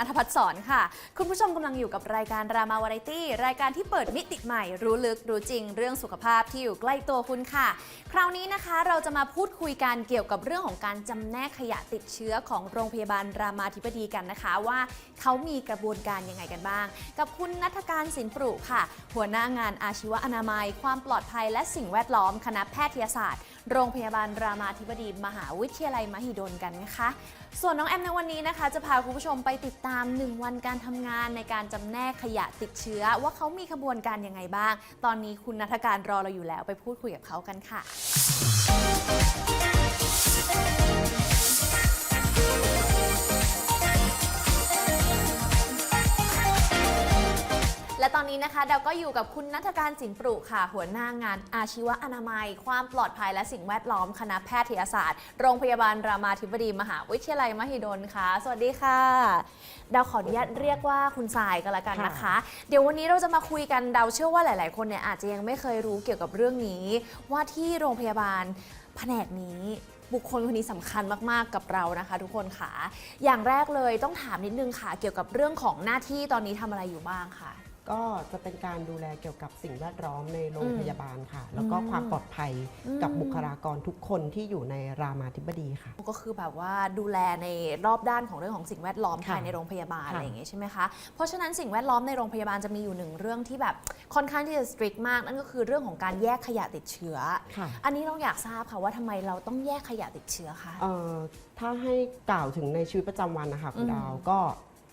นัทพัฒน์สอนค่ะ คุณผู้ชมกำลังอยู่กับรายการรามาวาไรตี้ รายการที่เปิดมิติใหม่ รู้ลึกรู้จริง เรื่องสุขภาพที่อยู่ใกล้ตัวคุณค่ะ คราวนี้นะคะเราจะมาพูดคุยกันเกี่ยวกับเรื่องของการจำแนกขยะติดเชื้อของโรงพยาบาลรามาธิบดีกันนะคะ ว่าเขามีกระบวนการยังไงกันบ้าง กับคุณนัทการสินปรุค่ะ หัวหน้างานอาชีวอนามัย ความปลอดภัยและสิ่งแวดล้อมคณะแพทยศาสตร์ โรงพยาบาลรามาธิบดีมหาวิทยาลัยมหิดลกันนะคะส่วนน้องแอมในวันนี้นะคะ จะพาคุณผู้ชมไปติดตาม 1 วันการทำงานในการจำแนกขยะติดเชื้อ ว่าเขามีขบวนการยังไงบ้าง ตอนนี้คุณนัทการรอเราอยู่แล้วไปพูดคุยกับเขากันค่ะ อนนี้นะคะเราก็อยู่กับคุณนัทการสินปรุค่ะ หัวหน้างานอาชีวอนามัย ความปลอดภัยและสิ่งแวดล้อมคณะแพทยศาสตร์ โรงพยาบาลรามาธิบดีมหาวิทยาลัยมหิดลค่ะ สวัสดีค่ะ ดาวขออนุญาตเรียกว่าคุณสายกันละกันนะคะ เดี๋ยววันนี้เราจะมาคุยกันดาวเชื่อว่าหลาย ๆ คนเนี่ยอาจจะยังไม่เคยรู้เกี่ยวกับเรื่องนี้ ว่าที่โรงพยาบาลแผนกนี้บุคคลคนนี้สำคัญมาก ๆ กับเรานะคะ ทุกคนค่ะ อย่างแรกเลยต้องถามนิดนึงค่ะ เกี่ยวกับเรื่องของหน้าที่ตอนนี้ทำอะไรอยู่บ้างค่ะ ก็จะเป็นการดูแลเกี่ยวกับสิ่งแวดล้อมในโรงอืมพยาบาลค่ะ แล้วก็อืมความปลอดภัยอืมกับบุคลากรทุกคนที่อยู่ในรามาธิบดีค่ะ ก็คือแบบว่าดูแลในรอบด้านของเรื่องของสิ่งแวดล้อมค่ะภายในโรงพยาบาลค่ะอะไรอย่างเงี้ยใช่ไหมคะ เพราะฉะนั้นสิ่งแวดล้อมในโรงพยาบาลจะมีอยู่หนึ่งเรื่องที่แบบค่อนข้างที่จะ strict มากนั่นก็คือเรื่องของการแยกขยะติดเชื้อค่ะอันนี้เราอยากทราบค่ะว่าทำไมเราต้องแยกขยะติดเชื้อคะเอ่อถ้าให้กล่าวถึงในชีวิตประจำวันนะคะคุณอืมดาวก็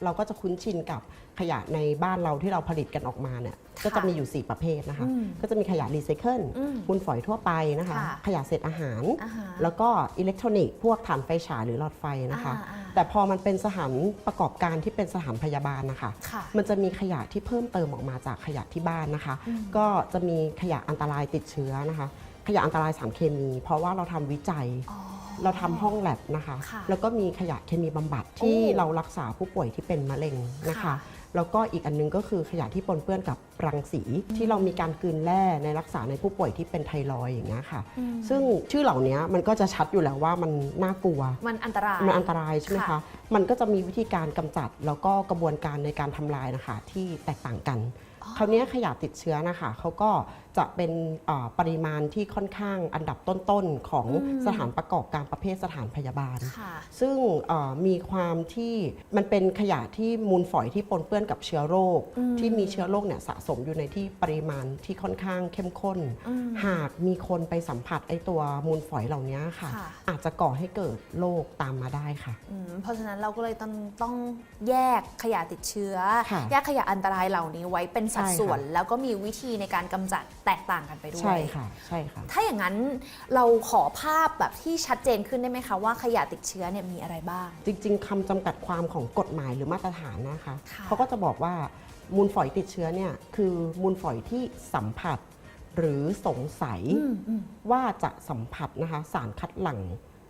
เราก็จะคุ้นชินกับขยะในบ้านเราที่เราผลิตกันออกมาเนี่ยค่ะก็จะมีอยู่ 4 ประเภทนะคะ อืมก็จะมีขยะรีไซเคิลอืมมูลฝอยทั่วไปนะคะ ค่ะขยะเศษอาหาร อาหารแล้วก็อิเล็กทรอนิกส์พวกถ่านไฟฉายหรือหลอดไฟนะคะ อ่าอ่าแต่พอมันเป็นสถานประกอบการที่เป็นสถานพยาบาลนะคะ ค่ะ มันจะมีขยะที่เพิ่มเติมออกมาจากขยะที่บ้านนะคะ อืมก็จะมีขยะอันตรายติดเชื้อนะคะ ขยะอันตรายสารเคมี เพราะว่าเราทำวิจัย อ๋อ เราทำห้องแลบนะคะ ค่ะแล้วก็มีขยะเคมีบำบัดที่โอ้เรารักษาผู้ป่วยที่เป็นมะเร็งนะคะ ค่ะ แล้วก็อีกอันนึงก็คือขยะที่ปนเปื้อนกับรังสีที่เรามีการกลืนแร่ในรักษาในผู้ป่วยที่เป็นไทรอยด์อย่างเงี้ยค่ะ อืมซึ่งชื่อเหล่านี้มันก็จะชัดอยู่แล้วว่ามันน่ากลัว มันอันตราย มันอันตรายใช่ไหมค่ะ คะ มันก็จะมีวิธีการกำจัดแล้วก็กระบวนการในการทำลายนะคะที่แตกต่างกันอ๋อ คราวนี้ขยะติดเชื้อนะคะเขาก็จะเป็นเอ่อปริมาณที่ค่อนข้างอันดับต้นๆ ของอืมสถานประกอบการประเภทสถานพยาบาลค่ะซึ่งเอ่อมีความที่มันเป็นขยะที่มูลฝอยที่ปนเปื้อนกับเชื้อโรคอืมที่มีเชื้อโรคเนี่ยสะสมอยู่ในที่ปริมาณที่ค่อนข้างเข้มข้นอืมหากมีคนไปสัมผัสไอตัวมูลฝอยเหล่านี้ค่ะค่ะอาจจะก่อให้เกิดโรคตามมาได้ค่ะอืมเพราะฉะนั้นเราก็เลยต้องต้องแยกขยะติดเชื้อค่ะแยกขยะอันตรายเหล่านี้ไว้เป็นสัดใช่ค่ะส่วน แล้วก็มีวิธีในการกำจัดแตกต่างกันไปด้วย ใช่ค่ะ ใช่ค่ะ ถ้าอย่างนั้นเราขอภาพแบบที่ชัดเจนขึ้นได้ไหมคะ ว่าขยะติดเชื้อเนี่ยมีอะไรบ้าง จริง ๆคำจำกัดความของกฎหมายหรือมาตรฐานนะคะค่ะเขาก็จะบอกว่ามูลฝอยติดเชื้อเนี่ยคือมูลฝอยที่สัมผัสหรือสงสัยอืมอืมว่าจะสัมผัสนะคะสารคัดหลั่ง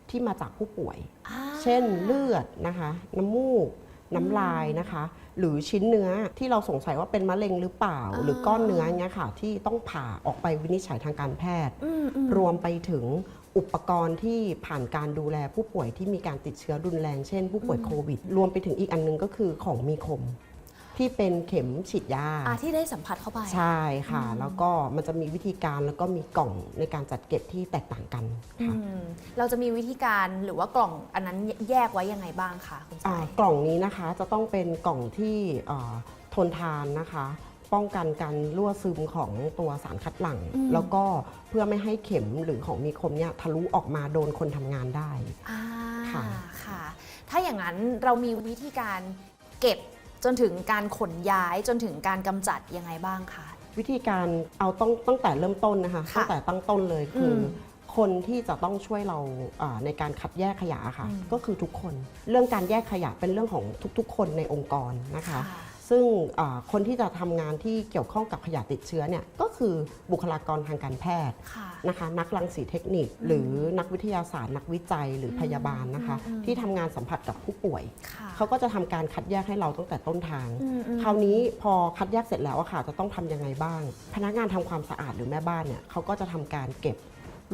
ที่มาจากผู้ป่วยอ่าเช่นเลือดนะคะ น้ำมูก น้ำลายนะคะ หรือชิ้นเนื้อที่เราสงสัยว่าเป็นมะเร็งหรือเปล่าอ่าหรือก้อนเนื้อเนี้ยค่ะที่ต้องผ่าออกไปวินิจฉัยทางการแพทย์อืมอืมรวมไปถึงอุปกรณ์ที่ผ่านการดูแลผู้ป่วยที่มีการติดเชื้อรุนแรง เช่นผู้ป่วยโควิด รวมไปถึงอีกอันนึงก็คือของมีคม ที่เป็นเข็มฉีดยา อ่าที่ได้สัมผัสเข้าไป ใช่ค่ะอืมแล้วก็มันจะมีวิธีการแล้วก็มีกล่องในการจัดเก็บที่แตกต่างกันอืค่ะมเราจะมีวิธีการหรือว่ากล่องอันนั้นแยกไว้ยังไงบ้างคะคุณอ่าสาย กล่องนี้นะคะจะต้องเป็นกล่องที่อ่าทนทานนะคะ ป้องกันการรั่วซึมของตัวสารคัดหลั่งอืม แล้วก็เพื่อไม่ให้เข็มหรือของมีคมเนี่ยทะลุออกมาโดนคนทำงานได้ อ่าค่ะ ค่ะ ถ้าอย่างนั้นเรามีวิธีการเก็บ จนถึงการขนย้ายจนถึงการกำจัดยังไงบ้างคะ วิธีการเอาต้องตั้งแต่เริ่มต้นนะคะค่ะตั้งแต่ตั้งต้นเลยคืออมคนที่จะต้องช่วยเราอ่าในการคัดแยกขยะค่ะ อืมก็คือทุกคน เรื่องการแยกขยะเป็นเรื่องของทุกๆ คนในองค์กรนะคะ ค่ะ ซึ่งอ่าคนที่จะทำงานที่เกี่ยวข้องกับขยะติดเชื้อเนี่ยก็คือบุคลากรทางการแพทย์ค่ะนะคะนักรังสีเทคนิค หรือนักวิทยาศาสตร์ นักวิจัยหรือพยาบาลนะคะอืมอืมที่ทำงานสัมผัสกับผู้ป่วยค่ะเขาก็จะทำการคัดแยกให้เราตั้งแต่ต้นทางอืมอืมคราวนี้พอคัดแยกเสร็จแล้วอะค่ะจะต้องทำยังไงบ้าง พนักงานทำความสะอาดหรือแม่บ้านเนี่ยเขาก็จะทำการเก็บ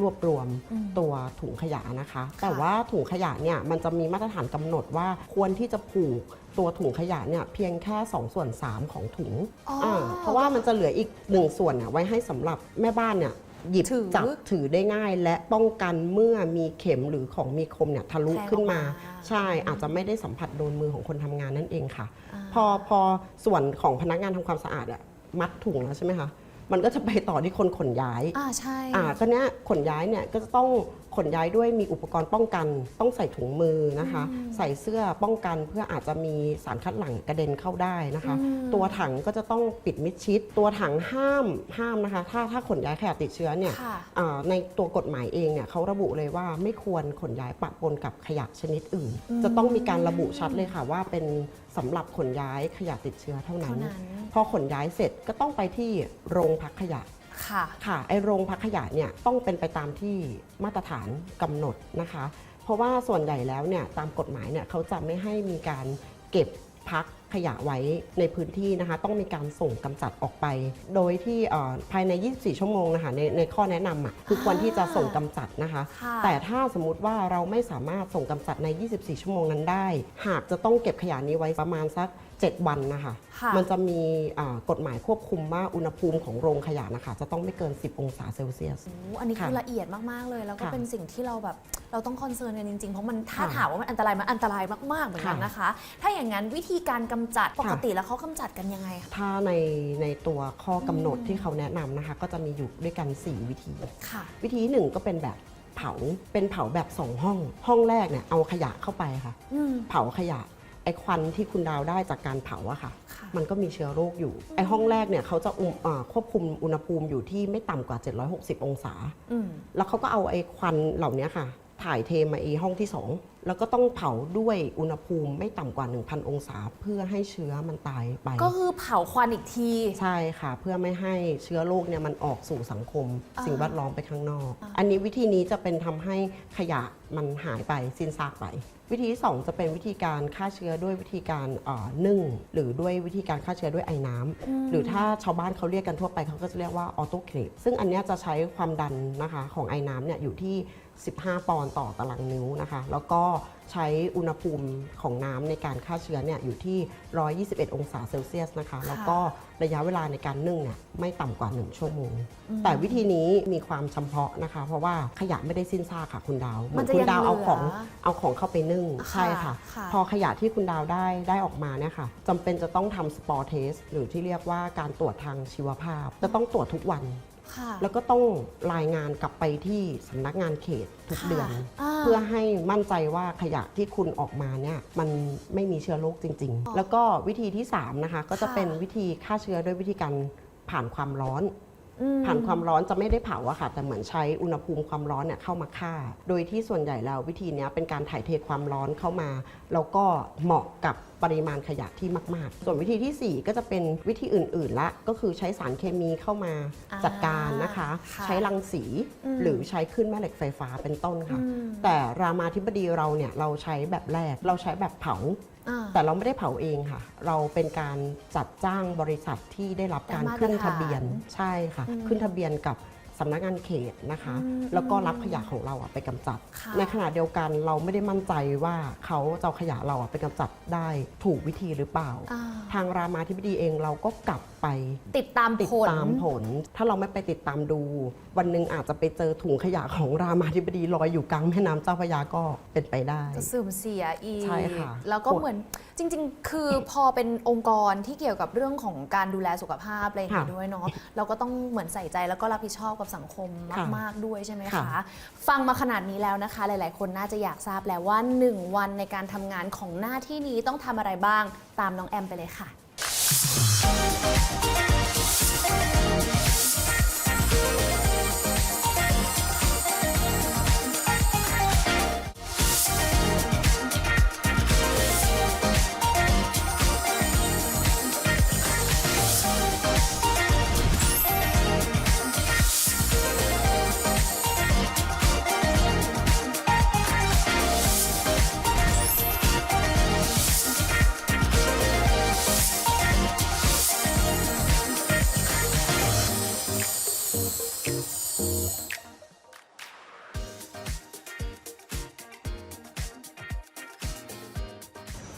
รวบรวมอืมตัวถุงขยะนะคะ แต่ว่าถุงขยะเนี่ยมันจะมีมาตรฐานกำหนดว่าควรที่จะผูกตัวถุงขยะเนี่ยเพียงแค่ 2 ส่วน 3 ของถุงอ๋ออ่าเพราะว่ามันจะเหลืออีกหนึ่งส่วนเนี่ยไว้ให้สำหรับแม่บ้านเนี่ยหยิบถือจับถือได้ง่าย และป้องกันเมื่อมีเข็มหรือของมีคมเนี่ยทะลุแทงออกขึ้นมามา ใช่อาจจะไม่ได้สัมผัสโดนมือของคนทำงานนั่นเองค่ะอ่าพอพอส่วนของพนักงานทำความสะอาดอะมัดถุงแล้วใช่ไหมคะ มันก็จะไปต่อที่คนขนย้าย อ่าใช่ อ่าก็เนี้ยขนย้ายเนี่ยก็จะต้องขนย้ายด้วยมีอุปกรณ์ป้องกัน ต้องใส่ถุงมือนะคะ ใส่เสื้อป้องกันเพื่ออาจจะมีสารคัดหลั่งกระเด็นเข้าได้นะคะ อืม ตัวถังก็จะต้องปิดมิดชิด ตัวถังห้ามห้ามนะคะ ถ้าถ้าขนย้ายขยะติดเชื้อเนี่ยค่ะ อ่าในตัวกฎหมายเองเนี่ยเขาระบุเลยว่าไม่ควรขนย้ายปะปนกับขยะชนิดอื่นอืมจะต้องมีการระบุชัดเลยค่ะว่าเป็น สำหรับขนย้ายขยะติดเชื้อเท่านั้เท่านนั้น พอขนย้ายเสร็จก็ต้องไปที่โรงพักขยะ ค่ะ ค่ะ ไอโรงพักขยะเนี่ยต้องเป็นไปตามที่มาตรฐานกำหนดนะคะ เพราะว่าส่วนใหญ่แล้วเนี่ยตามกฎหมายเนี่ยเขาจะไม่ให้มีการเก็บพัก ขยะไว้ในพื้นที่นะคะ ต้องมีการส่งกำจัดออกไป โดยที่เอ่อภายใน 24 ชั่วโมงนะคะในในข้อแนะนำอะคือควรที่จะส่งกำจัดนะคะค่ะแต่ถ้าสมมุติว่าเราไม่สามารถส่งกำจัดใน 24 ชั่วโมงนั้นได้ หากจะต้องเก็บขยะนี้ไว้ประมาณสัก7วันนะคะค่ะมันจะมีอ่ากฎหมายควบคุมว่าอุณหภูมิของโรงขยะนะคะ จะต้องไม่เกิน 10 องศาเซลเซียสโอ้อันนี้คือค่ะละเอียดมาก ๆ เลย แล้วก็ค่ะเป็นสิ่งที่เราแบบเราต้องคอนเซิร์นกันจริง ๆ เพราะมันถ้าค่ะถามว่ามันอันตรายมันอันตรายมาก ๆ เหมือนกันค่ะนะคะ ถ้าอย่างนั้นวิธีการกำจัด ปกค่ะติแล้วเขากำจัดกันยังไงคะถ้าในในตัวข้อกำหนดอืมที่เขาแนะนำนะคะ ก็จะมีอยู่ด้วยกัน 4 วิธี ค่ะ วิธีหนึ่งก็เป็นแบบเผาเป็นเผาแบบ2ห้อง ห้องแรกเนี่ยเอาขยะเข้าไปค่ะ อืม เผาขยะไอควันที่คุณดาวได้จากการเผาอะค่ะ ค่ะมันก็มีเชื้อโรคอยู่ ไอห้องแรกเนี่ยเขาจะอุมอ่าควบคุมอุณหภูมิอยู่ที่ไม่ต่ำกว่า 760 องศา อืม แล้วเขาก็เอาไอ้ควันเหล่านี้ค่ะ ถ่ายเทมาอีห้องที่ 2 แล้วก็ต้องเผาด้วยอุณหภูมิไม่ต่ำกว่า 1,000 องศา เพื่อให้เชื้อมันตายไป ก็คือเผาควันอีกที ใช่ค่ะ เพื่อไม่ให้เชื้อโรคเนี่ยมันออกสู่สังคมอ่าสิ่งแวดล้อมไปข้างนอกอ่าอันนี้วิธีนี้จะเป็นทำให้ขยะมันหายไปสิ้นซากไป วิธีที่สองจะเป็นวิธีการฆ่าเชื้อด้วยวิธีการเอ่อนึ่ง หรือด้วยวิธีการฆ่าเชื้อด้วยไอ้น้ำหรือถ้าชาวบ้านเขาเรียกกันทั่วไปเขาก็จะเรียกว่าออโตเคลฟซึ่งอันเนี้ยจะใช้ความดันนะคะของไอ้น้ำเนี่ยอยู่ที่15 ปอนด์ต่อตารางนิ้วนะคะ แล้วก็ใช้อุณหภูมิของน้ำในการฆ่าเชื้อเนี่ยอยู่ที่ 121 องศาเซลเซียสนะคะ แล้วก็ระยะเวลาในการนึ่งเนี่ยไม่ต่ำกว่า 1 ชั่วโมง แต่วิธีนี้มีความจำเพาะนะคะ เพราะว่าขยะไม่ได้สิ้นซากค่ะคุณดาวเหมือนคุณดาวเอาของเอาของเข้าไปนึ่งค่ะใช่ค่ะค่ะ พอขยะที่คุณดาวได้ได้ออกมาเนี่ยค่ะจำเป็นจะต้องทำสปอร์เทสหรือที่เรียกว่าการตรวจทางชีวภาพ จะต้องตรวจทุกวัน ค่ะแล้วก็ต้องรายงานกลับไปที่สำนักงานเขตทุกค่ะเดือนอ่าเพื่อให้มั่นใจว่าขยะที่คุณออกมาเนี่ยมันไม่มีเชื้อโรคจริงๆแล้วก็วิธีที่ 3 นะคะ ก็จะค่ะ เป็นวิธีฆ่าเชื้อด้วยวิธีการผ่านความร้อนอืม ผ่านความร้อนจะไม่ได้เผาอะค่ะ แต่เหมือนใช้อุณหภูมิความร้อนเนี่ยเข้ามาฆ่า โดยที่ส่วนใหญ่แล้ววิธีเนี้ยเป็นการถ่ายเทความร้อนเข้ามา แล้วก็เหมาะกับปริมาณขยะที่มาก ๆ ส่วนวิธีทีสี่4 ก็จะเป็นวิธีอื่น ๆ ละ ก็คือใช้สารเคมีเข้ามาอ่าจัดการนะคะค่ะใช้รังสีอืมหรือใช้ขึ้นแม่เหล็กไฟฟ้าเป็นต้นค่ะอืมแต่รามาธิบดีเราเนี่ยเราใช้แบบแรกเราใช้แบบเผาอ่า แต่เราไม่ได้เผาเองค่ะ เราเป็นการจัดจ้างบริษัทที่ได้รับการได้มาตรฐานขึ้นทะเบียนใช่ค่ะอืมขึ้นทะเบียนกับ สำนักงานเขตนะคะอืมแล้วก็รับขยะของเราอะไปกำจัดค่ะในขณะเดียวกันเราไม่ได้มั่นใจว่าเขาจะเอาขยะเราอะไปกำจัดได้ถูกวิธีหรือเปล่าอ่า ทางรามาธิบดีเองเราก็กลับไปติดตามติดผลตามผล ถ้าเราไม่ไปติดตามดู วันหนึ่งอาจจะไปเจอถุงขยะของรามาธิบดีลอยอยู่กลางแม่น้ำเจ้าพระยาก็เป็นไปได้จะเสื่อมเสียอีกใช่ค่ะแล้วก็เหมือนจริง ๆ คือพอเป็นองค์กรที่เกี่ยวกับเรื่องของการดูแลสุขภาพอะไรอย่างเงี้ยค่ะด้วยเนาะเราก็ต้องเหมือนใส่ใจแล้วก็รับผิดชอบกับสังคมค่ะมาก ๆ ด้วยใช่ไหมคะค่ะฟังมาขนาดนี้แล้วนะคะ หลาย ๆ คนน่าจะอยากทราบแล้วว่า 1 วันในการทำงานของหน้าที่นี้ต้องทำอะไรบ้าง ตามน้องแอมไปเลยค่ะ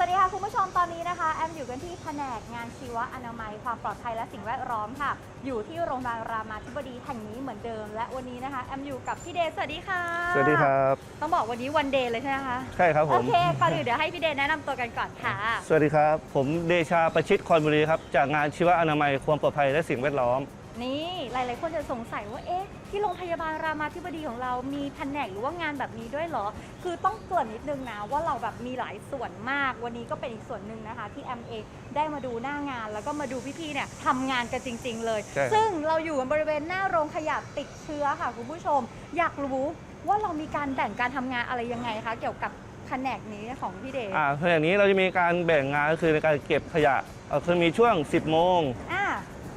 กันที่แผนกงานชีวอนามัย ความปลอดภัยและสิ่งแวดล้อมค่ะ อยู่ที่โรงพยาบาลรามาธิบดีแห่งนี้เหมือนเดิม และวันนี้นะคะ แอมอยู่กับพี่เดย์สวัสดีค่ะสวัสดีครับ ต้องบอกวันนี้วันเดย์เลยใช่ไหมคะใช่ครับผโอมเคก่อนอื่นเดี๋ยวให้พี่เดย์แนะนำตัวกันก่อนค่ะสวัสดีครับ ผมเดชาประชิดคอนบุรีครับจากงานชีวอนามัยความปลอดภัยและสิ่งแวดล้อม นี่หลาย ๆ คนจะสงสัยว่าเอ๊ะ ที่โรงพยาบาลรามาธิบดีของเรามีแผนกหรือว่างานแบบนี้ด้วยเหรอ คือต้องเกริ่นนิดนึงนะว่าเราแบบมีหลายส่วนมาก วันนี้ก็เป็นอีกส่วนหนึ่งนะคะ ที่แอมเองได้มาดูหน้างาน แล้วก็มาดูพี่ๆเนี่ยทำงานกันจริง ๆ เลย ใช่ครับ ซึ่งเราอยู่กันบริเวณหน้าโรงขยะติดเชื้อค่ะคุณผู้ชม อยากรู้ว่าเรามีการแบ่งการทำงานอะไรยังไงคะ เกี่ยวกับแผนกนี้ของพี่เดช อ่าเพราะอย่างนี้เราจะมีการแบ่งงานก็คือในการเก็บขยะเอ่อคือมีช่วง 10 โมง อ่า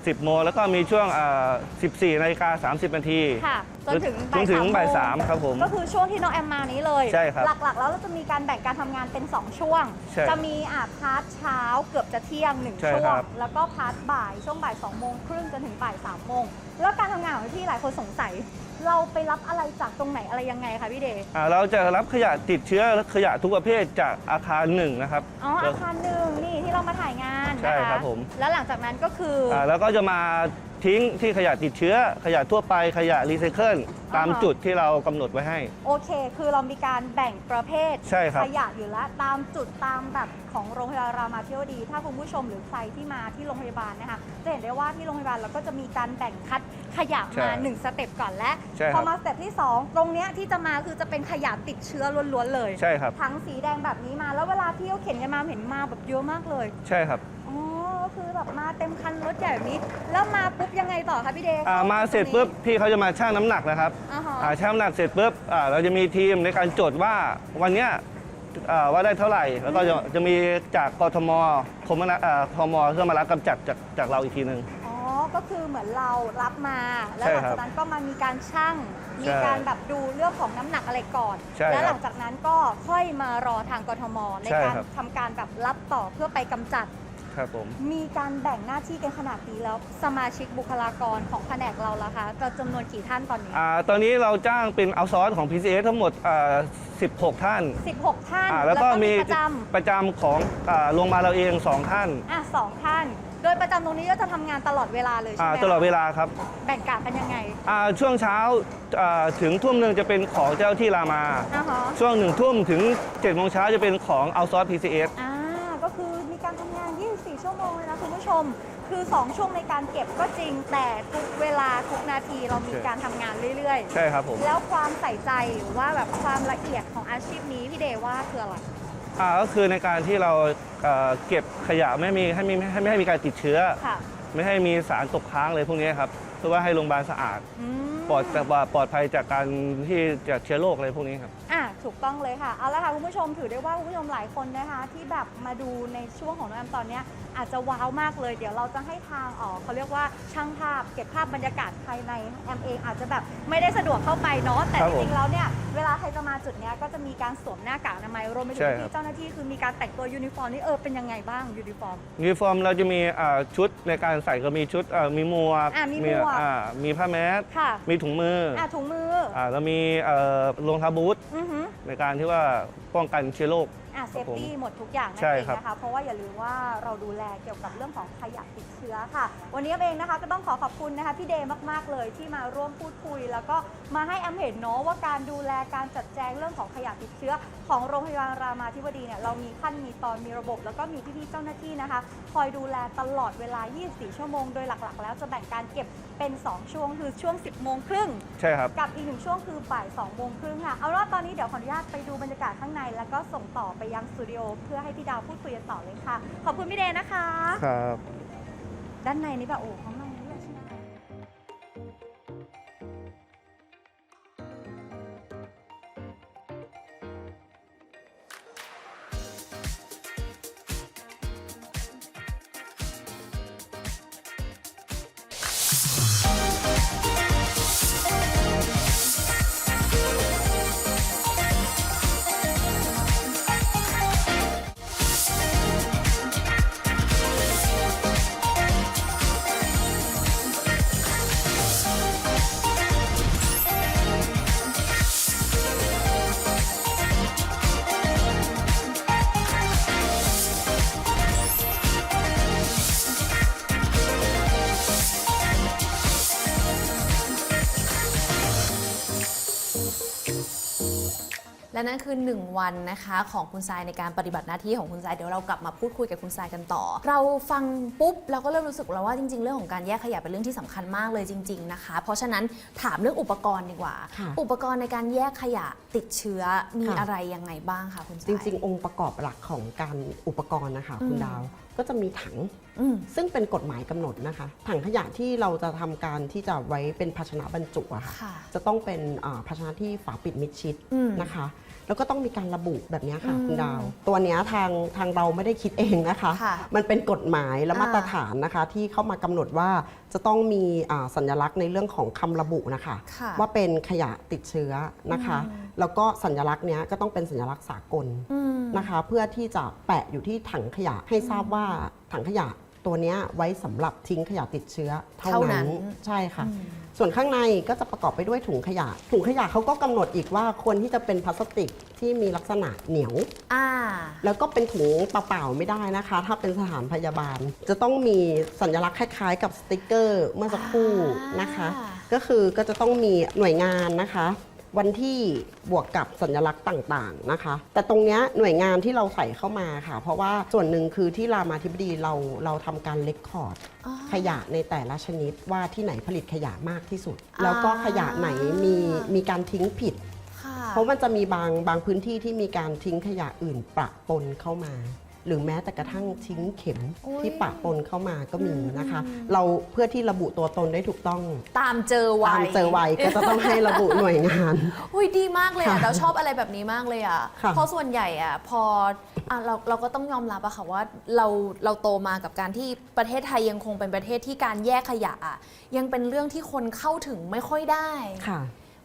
10 โมง แล้วก็มีช่วงอ่า14นาฬิกา30นาทีค่ะจนถึงจนถึงบ่ายโมสามครับผม ก็คือช่วงที่น้องแอมมานี้เลยใช่ครับหลักๆ แล้วเราจะมีการแบ่งการทำงานเป็น 2 ช่วง ใช่จะมีอ่าพาร์ทเช้าเกือบจะเที่ยง1ใช่ช่วคงรับ แล้วก็พาร์ทบ่ายช่วงบ่าย2โมงครึ่งจนถึงบ่าย3โมงแล้วการทำงานของพี่หลายคนสงสัย เราไปรับอะไรจากตรงไหนอะไรยังไงคะพี่เดชอ่าเราจะรับขยะติดเชื้อและขยะทุกประเภทจากอาคารหนึ่งนะครับ อ๋ออาคารหนึ่งนี่ที่เรามาถ่ายงานใช่นะคะครับผม แล้วหลังจากนั้นก็คือออ่าแล้วก็จะมา ทิ้งที่ขยะติดเชื้อ ขยะทั่วไปขยะรีไซเคิลตามอ่าฮะจุดที่เรากำหนดไว้ให้ โอเค คือเรามีการแบ่งประเภทใช่ครับ ขยะอยู่แล้วตามจุดตามแบบของโรงพยาบาลรามาธิบดี ถ้าคุณผู้ชมหรือใครที่มาที่โรงพยาบาลนะคะจะเห็นได้ว่าที่โรงพยาบาลเราก็จะมีการแบ่งคัดขยะใช่มาหนึ่งสเต็ปก่อนและใช่ครับ พอมาสเต็ปที่สองตรงเนี้ยที่จะมาคือจะเป็นขยะติดเชื้อล้วนๆเลย ใช่ครับ ทั้งสีแดงแบบนี้มาแล้วเวลาที่เขาเข็นกันมาเห็นมาแบบเยอะมากเลย ใช่ครับอ๋อก็ คือแบบมาเต็มคันรถใหญ่แบบนี้ แล้วมาปุ๊บยังไงต่อคะพี่เดชอ่ามาเสร็จปุ๊บพี่เขาจะมาชั่งน้ำหนักนะครับอ่าฮะ อ่าชั่งน้ำหนักเสร็จปุ๊บอ่าเราจะมีทีมในการจดว่าวันเนี้ยอ่าว่าได้เท่าไหร่ แล้วก็จะจะมีจากกทมคมนาอ่าพมเพื่อมารับกำจัดจากจากเราอีกทีหนึ่ง อ๋อ ก็คือเหมือนเรารับมา แล้วใช่หลังครับจากนั้นก็มามีการชั่ง ใช่มีการแบบดูเรื่องของน้ำหนักอะไรก่อน ใช่แล้วครับหลังจากนั้นก็ค่อยมารอทางกทม ในใช่การครับ ทำการแบบรับต่อเพื่อไปกำจัด ครับผมมีมีการแบ่งหน้าที่กันขนาดนี้แล้ว สมาชิกบุคลากรของแผนกเราละคะจะจำนวนกี่ท่านตอนนี้ อ่าตอนนี้เราจ้างเป็นเอาซอร์สของ PCS ทั้งหมดอ่า16 ท่าน16 ท่านอ่าแล้วก็มีประจประจำของอ่าโรงพยาบาลเราเอง 2 ท่านำอะสองท่าน โดยประจำตรงนี้ก็จะทำงานตลอดเวลาเลยใช่อ่าไหมตลอดเวคะลาครับแบ่งกะกันยังไงอ่าช่วงเช้าอ่าถึงทุ่มหนึ่งจะเป็นของเจ้าที่รามา อ่าฮะช่วงหนึ่งทุ่มถึง7โมงเช้าจะเป็นของเอาซอร์ส PCS อ่า ชม คือ 2 ช่วงในการเก็บก็จริง แต่ทุกเวลาทุกนาทีเรามีใช่การทำงานเรื่อยใช่ครับผมๆแล้วความใส่ใจหรือว่าแบบความละเอียดของอาชีพนี้พี่เดว่าคืออะไรอ่าก็คือในการที่เราเอ่อเก็บขยะไม่มีให้มีให้ไม่ให้มีการติดเชื้อ ค่ะไม่ให้มีสารตกค้างเลยพวกนี้ครับเพื่อว่าให้โรงพยาบาลสะอาด อืมปลอดว่าปลอดภัยจากการที่จากเชื้อโรคอะไรพวกนี้ครับ อะ ถูกต้องเลยค่ะ เอาละค่ะคุณผู้ชมถือได้ว่าคุณผู้ชมหลายคนนะคะ ที่แบบมาดูในช่วงของน้องแอมตอนเนี้ยอาจจะว้าวมากเลย เดี๋ยวเราจะให้ทางออกเขาเรียกว่าช่างภาพเก็บภาพบรรยากาศภายในแอมเองอาจจะแบบไม่ได้สะดวกเข้าไปเนาะแต่ครัจบผมริงๆแล้วเนี่ยเวลาใครจะมาจุดเนี้ยก็จะมีการสวมหน้ากากอนามัยรวมไปถึใช่งครับ ที่เจ้าหน้าที่คือมีการแต่งตัวยูนิฟอร์มนี่เออเป็นยังไงบ้างยูนิฟอร์ม ยูนิฟอร์มเราจะมีอ่าชุดในการใส่ก็มีชุดอ่ามีหมวกอ่ามีหมวก อ่ามีผ้าแมสค่ะมีถุงมืออะถุงมือ อ่าแล้วมีเอ่อรองเท้าบูทอือหือในการที่ว่าป้องกันเชื้อโรค อะเซฟตี้หมดทุกอย่างนั่นใช่เองครับนะคะ เพราะว่าอย่าลืมว่าเราดูแลเกี่ยวกับเรื่องของขยะติดเชื้อค่ะ วันนี้เองนะคะก็ต้องขอขอบคุณนะคะพี่เดย์มากๆเลยที่มาร่วมพูดคุย แล้วก็มาให้แอมเห็นเนาะว่าการดูแลการจัดแจงเรื่องของขยะติดเชื้อ ของโรงพยาบาลรามาธิบดีเนี่ยเรามีขั้นมีตอนมีระบบ แล้วก็มีพี่ๆเจ้าหน้าที่นะคะ คอยดูแลตลอดเวลา 24 ชั่วโมง โดยหลักๆ แล้วจะแบ่งการเก็บเป็น 2 ช่วงคือช่วง 10 โมงครึ่งใช่ครับกับอีกหนึ่งช่วงคือบ่าย2โมงครึ่งค่ะเอาล่ะตอนนี้เดี๋ยวขออนุญาตไปดูบรรยากาศข้างในแล้วก็ส่งต่อไปยังสตูดิโอเพื่อให้พี่ดาวพูดคุยกันต่อเลยค่ะ ขอบคุณพี่เดย์นะคะ ครับ ด้านในนี่แบบโอ้ข้า และนั่นคือ 1 วันนะคะของคุณทรายในการปฏิบัติหน้าที่ของคุณทรายเดี๋ยวเรากลับมาพูดคุยกับคุณทรายกันต่อ เราฟังปุ๊บเราก็เริ่มรู้สึกแล้วว่าจริง ๆ เรื่องของการแยกขยะเป็นเรื่องที่สำคัญมากเลยจริง ๆนะคะ เพราะฉะนั้นถามเรื่องอุปกรณ์ดีกว่าค่ะอุปกรณ์ในการแยกขยะติดเชื้อมีค่ะอะไรยังไงบ้างคะคุณทจรายริง ๆ องค์ประกอบหลักของการอุปกรณ์นะคะคุณอืมดาวก็จะมีถังอืมซึ่งเป็นกฎหมายกำหนดนะคะ ถังขยะที่เราจะทำการที่จะไว้เป็นภาชนะบรรจุอะค่ะค่ะจะต้องเป็นอ่าภาชนะที่ฝาปิดมิดชิดอืมนะคะ แล้วก็ต้องมีการระบุแบบเนี้ยค่ะอืมคุณดาว ตัวเนี้ยทางทางเราไม่ได้คิดเองนะคะ ค่ะมันเป็นกฎหมายและอ่ามาตรฐานนะคะ ที่เข้ามากำหนดว่าจะต้องมีอ่าสัญลักษณ์ในเรื่องของคำระบุนะคะ ค่ะว่าเป็นขยะติดเชื้อนะคะแล้วก็สัญลักษณ์เนี้ยก็ต้องเป็นสัญลักษณ์สากล อืม นะคะเพื่อที่จะแปะอยู่ที่ถังขยะให้ทราบว่าถังขยะ ตัวเนี้ยไว้สำหรับทิ้งขยะติดเชื้อเท่าเท่านั้นั้นนใช่ค่ะอืมส่วนข้างในก็จะประกอบไปด้วยถุงขยะ ถุงขยะเขาก็กำหนดอีกว่าควรที่จะเป็นพลาสติกที่มีลักษณะเหนียว อ่า แล้วก็เป็นถุงเปล่าๆไม่ได้นะคะ ถ้าเป็นสถานพยาบาล จะต้องมีสัญลักษณ์คล้ายๆ กับสติกเกอร์เมื่อสักครู่นะคะ อ่า ก็คือก็จะต้องมีหน่วยงานนะคะ วันที่บวกกับสัญลักษณ์ต่างๆนะคะ แต่ตรงเนี้ยหน่วยงานที่เราใส่เข้ามาค่ะ เพราะว่าส่วนหนึ่งคือที่รามาธิบดีเราเราทำการเลคคอร์ดอ๋อ ขยะในแต่ละชนิดว่าที่ไหนผลิตขยะมากที่สุด อ่า แล้วก็ขยะไหนมีมีการทิ้งผิด ค่ะ เพราะมันจะมีบางบางพื้นที่ที่มีการทิ้งขยะอื่นปะปนเข้ามา หรือแม้แต่กระทั่งทิ้งเข็มโอ้ยที่ปะปนเข้ามาก็มีนะคะอืมเราเพื่อที่ระบุตัวตนได้ถูกต้อง ตามเจอไวตามเจอไวก็จะต้องให้ระบุหน่วยงานอุ้ยดีมากเลยอะค่ะเราชอบอะไรแบบนี้มากเลยอะค่ะเพราะส่วนใหญ่อะพออะเราเราก็ต้องยอมรับอะค่ะว่าเราเราโตมากับการที่ประเทศไทยยังคงเป็นประเทศที่การแยกขยะอะยังเป็นเรื่องที่คนเข้าถึงไม่ค่อยได้ค่ะ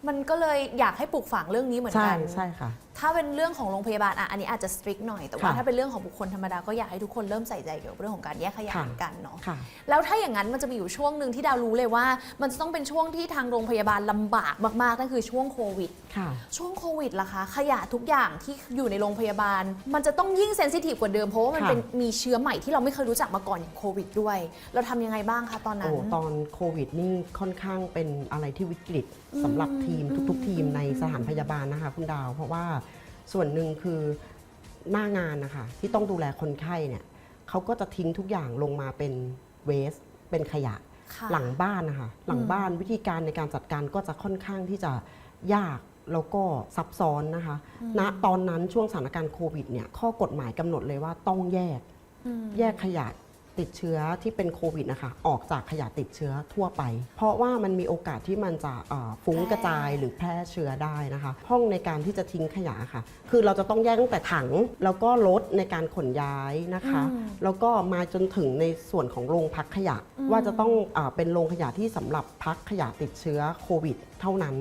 มันก็เลยอยากให้ปลูกฝังเรื่องนี้เหมือนใช่กัน ใช่ค่ะ ถ้าเป็นเรื่องของโรงพยาบาลอะอันนี้อาจจะสตริกหน่อย แต่ว่าค่ะถ้าเป็นเรื่องของบุคคลธรรมดาก็อยากให้ทุกคนเริ่มใส่ใจเกี่ยวกับเรื่องของการแยกขยะค่ะ เหมือนกันเนาะ ค่ะ แล้วถ้าอย่างนั้นมันจะมีอยู่ช่วงหนึ่งที่ดาวรู้เลยว่า มันจะต้องเป็นช่วงที่ทางโรงพยาบาลลำบากมากๆนั่นคือช่วงโควิด ค่ะ ช่วงโควิดล่ะคะ ขยะทุกอย่างที่อยู่ในโรงพยาบาล มันจะต้องยิ่งเซนซิทีฟกว่าเดิมเพราะว่ามันค่ะ เป็นมีเชื้อใหม่ที่เราไม่เคยรู้จักมาก่อนอย่างโควิดด้วย เราทำยังไงบ้างคะตอนนั้โอ้นตอนโควิดนี่ค่อนข้างเป็นอะไรที่วิกฤตสำหรับทีมทุก ๆ ทีมในสถานพยาบาลนะคะ คุณดาว เพราะว่า ส่วนหนึ่งคือหน้างานนะคะที่ต้องดูแลคนไข้เนี่ยเขาก็จะทิ้งทุกอย่างลงมาเป็นเวสเป็นขยะค่ะหลังบ้านนะคะหลังบ้านวิธีการในการจัดการก็จะค่อนข้างที่จะยากแล้วก็ซับซ้อนนะคะณตอนนั้นช่วงสถานการณ์โควิดเนี่ยข้อกฎหมายกำหนดเลยว่าต้องแยกอืมแยกขยะ ติดเชื้อที่เป็นโควิดนะคะออกจากขยะติดเชื้อทั่วไป เพราะว่ามันมีโอกาสที่มันจะเอ่อฟุ้งแพร่กระจายหรือแพร่เชื้อได้นะคะ ห้องในการที่จะทิ้งขยะค่ะ คือเราจะต้องแยกตั้งแต่ถัง แล้วก็รถในการขนย้ายนะคะอืมแล้วก็มาจนถึงในส่วนของโรงพักขยะอืมว่าจะต้องอาเป็นโรงขยะที่สำหรับพักขยะติดเชื้อโควิด เท่านั้น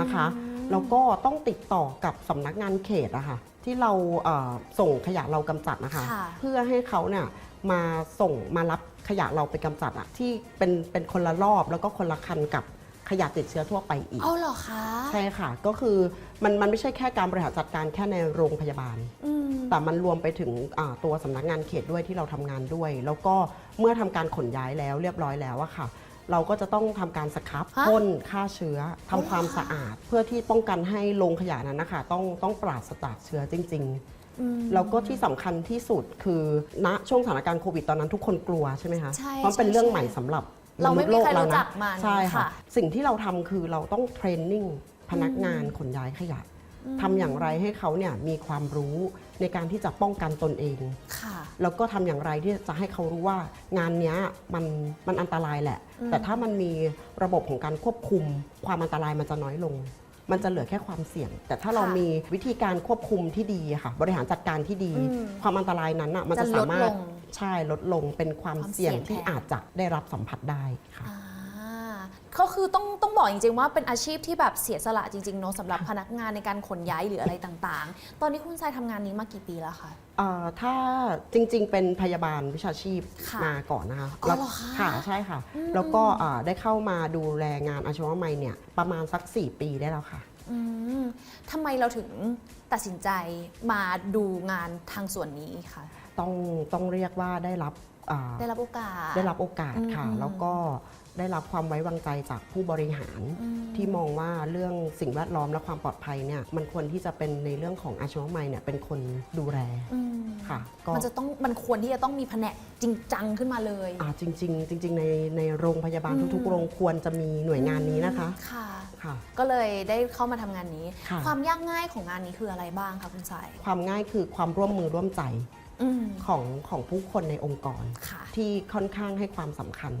นะคะแล้วก็ต้องติดต่อกับสำนักงานเขตอะค่ะที่เราเอ่อส่งขยะเรากำจัดนะคะค่ะเพื่อให้เขาเนี่ย มาส่งมารับขยะเราไปกำจัดอะที่เป็นเป็นคนละรอบแล้วก็คนละคันกับขยะติดเชื้อทั่วไปอีก เอาเหรอคะใช่ค่ะ ก็คือมันมันไม่ใช่แค่การบริหารจัดการแค่ในโรงพยาบาล อืมแต่มันรวมไปถึงอ่าตัวสำนักงานเขตด้วยที่เราทำงานด้วย แล้วก็เมื่อทำการขนย้ายแล้วเรียบร้อยแล้วอะค่ะ เราก็จะต้องทำการสครับฮะพ่นฆ่าเชื้อทำความสะอาด เพื่อที่ป้องกันให้โรงขยะนั้นนะคะต้องต้องปราศจากเชื้อจริงอืมๆ แล้วก็ที่สำคัญที่สุดคือณช่วงสถานการณ์โควิดตอนนั้นทุกคนกลัวใช่ไหมคะใช่เพราะเป็นใช่เรื่องใช่ใหม่สำหรับเราไม่มีใครษย์โลกรู้จักนะมันใช่ค่ะค่ะ สิ่งที่เราทำคือเราต้องเทรนนิ่งพนักงานขนย้ายขยะทำอย่างไรให้เขาเนี่ยมีความรู้ในการที่จะป้องกันตนเองค่ะแล้วก็ทำอย่างไรที่จะให้เขารู้ว่างานเนี้ยมันมันอันตรายแหละอืมแต่ถ้ามันมีระบบของการควบคุม ความอันตรายมันจะน้อยลง มันจะเหลือแค่ความเสี่ยง แต่ถ้าเรามีวิธีการควบคุมที่ดีอะค่ะ บริหารจัดการที่ดีอืมความอันตรายนั้นอะมันจะจะลสาดมารถลงใช่ลดลงเป็นความความเสี่ยงเสี่ยงที่แทนอาจจะได้รับสัมผัสได้ค่ะอ่า ก็คือต้องต้องบอกจริงๆว่าเป็นอาชีพที่แบบเสียสละจริงๆเนาะสำหรับพนักงานในการขนย้ายหรืออะไรต่างๆ ตอนนี้คุณทรายทำงานนี้มากี่ปีแล้วคะ เอ่อถ้าจริงๆ เป็นพยาบาลวิชาชีพค่ะมาก่อนนะคะอ๋อแล้วเหรอคะค่ะใช่ค่ะ อืม แล้วก็อ่าได้เข้ามาดูแลงานอาชีวะใหม่เนี่ยประมาณสัก 4 ปีได้แล้วค่ะ อืมทำไมเราถึงตัดสินใจมาดูงานทางส่วนนี้คะต้องต้องเรียกว่าได้รับอ่าได้รับโอกาส ได้รับโอกาสค่ะ อืมแล้วก็ ได้รับความไว้วางใจจากผู้บริหารอืมที่มองว่าเรื่องสิ่งแวดล้อมและความปลอดภัยเนี่ยมันควรที่จะเป็นในเรื่องของอาชีวะไมเนี่ยเป็นคนดูแลอืมค่ะก็มันจะต้องมันควรที่จะต้องมีแผนกจริงจังขึ้นมาเลยอ่าจริง ๆ จริง ๆ ในในโรงพยาบาลอืมทุกๆ โรงควรจะมีหน่วยงานนี้นะคะค่ะค่ะ ก็เลยได้เข้ามาทำงานนี้ค่ะความยากง่ายของงานนี้คืออะไรบ้างคะคุณสาย ความง่ายคือความร่วมมือร่วมใจอืม ของของผู้คนในองค์กรค่ะที่ค่อนข้างให้ความสำคัญ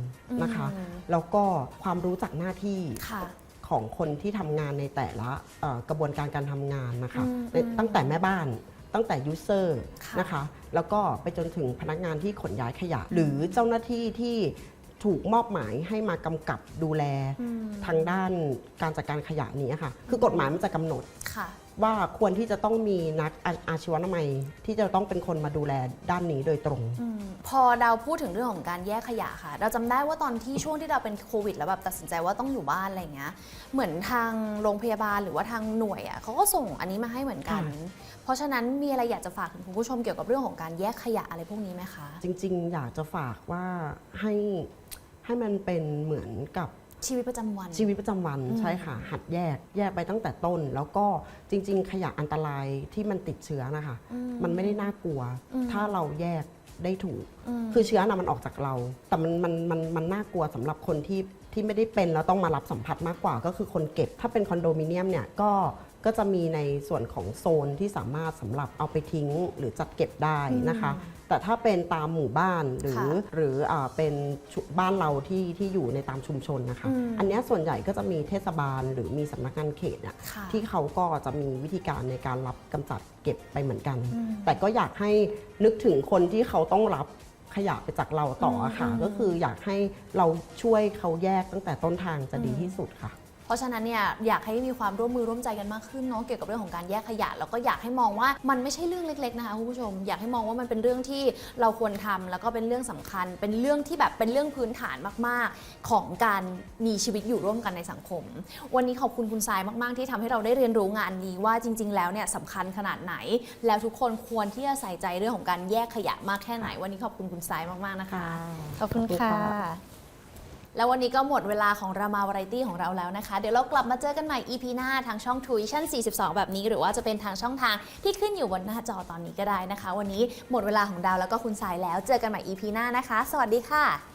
นะคะอืมแล้วก็ความรู้จักหน้าที่ค่ะของคนที่ทำงานในแต่ละเอ่อกระบวนการการทำงานนะคะอืมในตั้งแต่แม่บ้านตั้งแต่ยูเซอร์ค่ะนะคะ แล้วก็ไปจนถึงพนักงานที่ขนย้ายขยะ หรือเจ้าหน้าที่ที่ถูกมอบหมายให้มากำกับดูแลอืมทางด้านการจัดการขยะนี้ค่ะ คือกฎหมายมันจะกำหนดค่ะ ว่าควรที่จะต้องมีนักอาอาชีวนามัยที่จะต้องเป็นคนมาดูแลด้านนี้โดยตรงอมพอดาวพูดถึงเรื่องของการแยกขยะค่ะ เราจำได้ว่าตอนที่ช่วงที่เราเป็นโควิด แล้วแบบตัดสินใจว่าต้องอยู่บ้านอะไรอย่างเงี้ย เหมือนทางโรงพยาบาลหรือว่าทางหน่วยอะเขาก็ส่งอันนี้มาให้เหมือนกันค่ะเพราะฉะนั้นมีอะไรอยากจะฝากถึงคุณผู้ชมเกี่ยวกับเรื่องของการแยกขยะอะไรพวกนี้ไหมคะ จริงๆ อยากจะฝากว่าให้ให้มันเป็นเหมือนกับ ชีวิตประจำวัน ชีวิตประจำวันอืมใช่ค่ะ หัดแยกแยกไปตั้งแต่ต้น แล้วก็จริง ๆ ขยะอันตรายที่มันติดเชื้อนะคะ อืมันไม่ได้น่ากลัวอืมถ้าเราแยกได้ถูก มคือเชื้อนะมันออกจากเรา แต่มันมันมันมันน่ากลัวสำหรับคนที่ที่ไม่ได้เป็นแล้วต้องมารับสัมผัสมากกว่าก็คือคนเก็บ ถ้าเป็นคอนโดมิเนียมเนี่ยก็ก็จะมีในส่วนของโซนที่สามารถสำหรับเอาไปทิ้งหรือจัดเก็บได้นะคะ แต่ถ้าเป็นตามหมู่บ้านหรือค่ะหรืออาเป็นชุบ้านเราที่ที่อยู่ในตามชุมชนนะคะอืมอันเนี้ยส่วนใหญ่ก็จะมีเทศบาลหรือมีสำนักงานเขตเนี่ยค่ะที่เขาก็จะมีวิธีการในการรับกำจัดเก็บไปเหมือนกันอืมแต่ก็อยากให้นึกถึงคนที่เขาต้องรับขยะไปจากเราต่ออะค่ะอืมก็คืออยากให้เราช่วยเขาแยกตั้งแต่ต้นทางจะดีอืมที่สุดค่ะเพ ราะฉะนั้นเนี่ยอยากให้มีความร่วมมือร่วมใจกันมากขึ้นเนาะเกี่ยวกับเรื่องของการแยกขยะแล้วก็อยากให้มองว่ามันไม่ใช่เรื่องเล็กๆนะคะคุณผู้ชม อยากให้มองว่ามันเป็นเรื่องที่เราควรทำแล้วก็เป็นเรื่องสำคัญ เป็นเรื่องที่แบบเป็นเรื่องพื้นฐานมาก ๆ ของการมีชีวิตอยู่ร่วมกันในสังคม วันนี้ขอบคุณคุณทรายมากๆ ที่ทำให้เราได้เรียนรู้งานนี้ว่าจริง ๆ แล้วเนี่ยสำคัญขนาดไหน แล้วทุกคนควรที่จะใส่ใจเรื่องของการแยกขยะมากแค่ไหน วันนี้ขอบคุณคุณทรายมากๆนะคะขอบคุณขอบคุณค่ะค่ะ แล้ววันนี้ก็หมดเวลาของรามาวาไรตี้ของเราแล้วนะคะ เดี๋ยวเรากลับมาเจอกันใหม่ EP หน้าทางช่อง Tuition 42 แบบนี้ หรือว่าจะเป็นทางช่องทางที่ขึ้นอยู่บนหน้าจอตอนนี้ก็ได้นะคะ วันนี้หมดเวลาของดาวแล้วก็คุณสายแล้ว เจอกันใหม่ EP หน้านะคะ สวัสดีค่ะ